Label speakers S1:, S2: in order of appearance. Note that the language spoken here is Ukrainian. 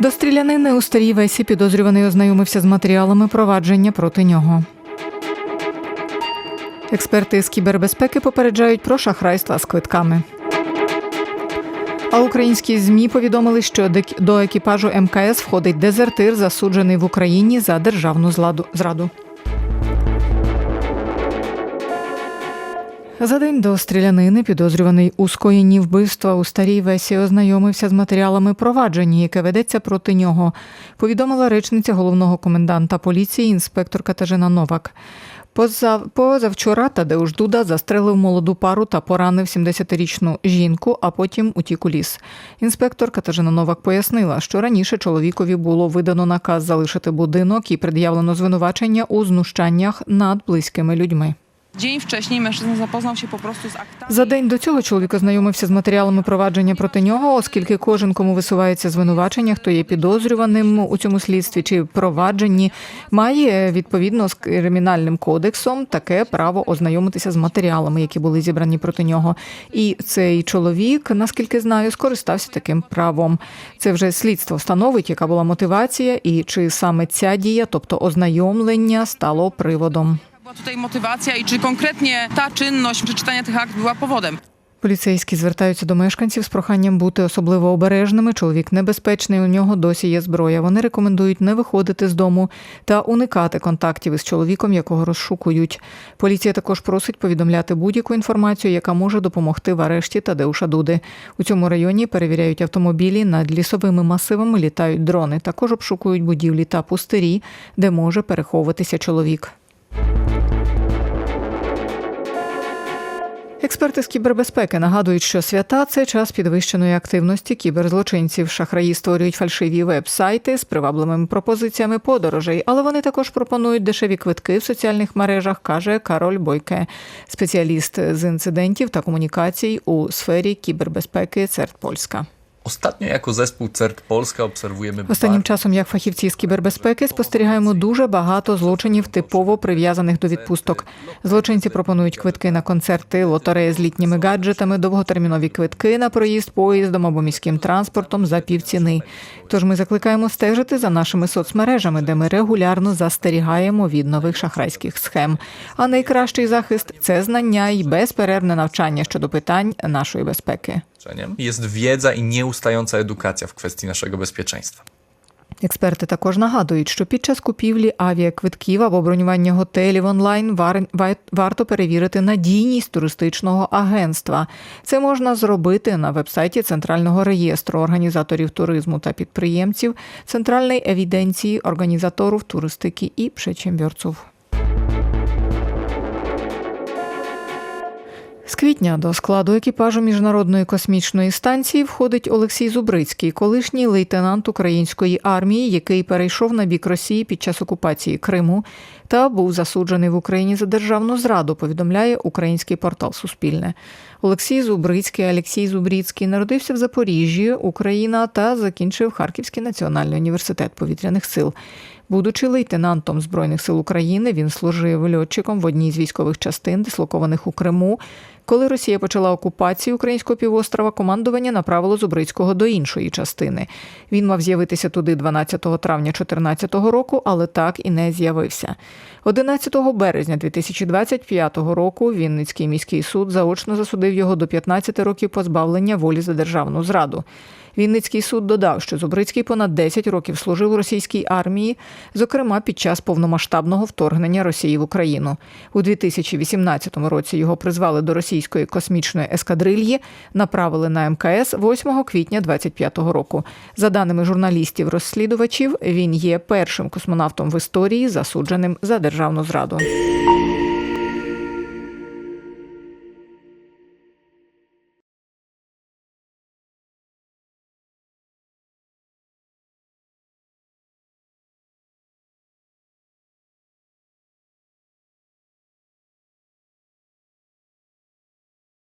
S1: До стрілянини у старій весі підозрюваний ознайомився з матеріалами провадження проти нього. Експерти з кібербезпеки попереджають про шахрайства з квитками. А українські змі повідомили, що до екіпажу МКС входить дезертир, засуджений в Україні за державну зраду. За день до стрілянини підозрюваний у скоєнні вбивства у старій весі ознайомився з матеріалами провадження, яке ведеться проти нього. Повідомила речниця головного коменданта поліції інспектор Катажина Новак. Позав... Позавчора Тадеуш Дуда застрелив молоду пару та поранив 70-річну жінку, а потім утік у ліс. Інспектор Катажина Новак пояснила, що раніше чоловікові було видано наказ залишити будинок і пред'явлено звинувачення у знущаннях над близькими людьми.
S2: Dzień wcześniej mężczyzna zapoznał się po z aktami.
S1: За день до цього чоловік ознайомився з матеріалами провадження проти нього, оскільки кожен, кому висувається звинувачення, хто є підозрюваним у цьому слідстві чи провадженні, має відповідно з кримінальним кодексом таке право ознайомитися з матеріалами, які були зібрані проти нього. І цей чоловік, наскільки знаю, скористався таким правом. Це вже слідство встановить, яка була мотивація, і чи саме ця дія, тобто ознайомлення, стало приводом.
S2: Tutaj motywacja i czy konkretnie ta czynność przeczytania tych akt była powodem.
S1: Поліцейські звертаються до мешканців з проханням бути особливо обережними. Чоловік небезпечний, у нього досі є зброя. Вони рекомендують не виходити з дому та уникати контактів із чоловіком, якого розшукують. Поліція також просить повідомляти будь-яку інформацію, яка може допомогти в арешті Тадеуша Дуди. У цьому районі перевіряють автомобілі над лісовими масивами, літають дрони. Також обшукують будівлі та пустирі, де може переховуватися чоловік. Експерти з кібербезпеки нагадують, що свята це час підвищеної активності кіберзлочинців. Шахраї створюють фальшиві веб-сайти з привабливими пропозиціями подорожей, але вони також пропонують дешеві квитки в соціальних мережах, каже Кароль Бойке, спеціаліст з інцидентів та комунікацій у сфері кібербезпеки ЦЕРТ Польська.
S3: Ostatnio jako zespół CERT Polska obserwujemy
S1: Останнім часом, як фахівці з кібербезпеки, спостерігаємо дуже багато злочинів, типово прив'язаних до відпусток. Злочинці пропонують квитки на концерти, лотереї з літніми гаджетами, довготермінові квитки на проїзд поїздом або міським транспортом за півціни. Тож ми закликаємо стежити за нашими соцмережами, де ми регулярно застерігаємо від нових шахрайських схем. А найкращий захист це знання і безперервне навчання щодо питань нашої безпеки.
S3: Jest jest wiedza i nieustająca edukacja w kwestii naszego bezpieczeństwa.
S1: Експерти також нагадують, що під час купівлі авіаквитків або бронювання готелів онлайн вар- варто перевірити надійність туристичного агентства. Це можна зробити на вебсайті Центрального реєстру організаторів туризму та підприємців, Центральної евіденції організаторів туристики і przedsiębiorców. З квітня до складу екіпажу міжнародної космічної станції входить Олексій Зубрицький, колишній лейтенант української армії, який перейшов на бік Росії під час окупації Криму та був засуджений в Україні за державну зраду. Повідомляє український портал Суспільне. Олексій Зубрицький, Олексій Зубрицький народився в Запоріжжі, Україна, та закінчив Харківський національний університет повітряних сил. Будучи лейтенантом Збройних сил України, він служив льотчиком в одній з військових частин, дислокованих у Криму. Коли Росія почала окупацію українського півострова, командування направило Зубрицького до іншої частини. Він мав з'явитися туди 12 травня 2014 року, але так і не з'явився. 11 березня 2025 року Вінницький міський суд заочно засудив його до 15 років позбавлення волі за державну зраду. Вінницький суд додав, що Зубрицький понад 10 років служив у російській армії, зокрема під час повномасштабного вторгнення Росії в Україну. У 2018 році його призвали до російської космічної ескадрильї, направили на МКС 8 квітня 2025 року. За даними журналістів-розслідувачів, він є першим космонавтом в історії, засудженим за державну зраду.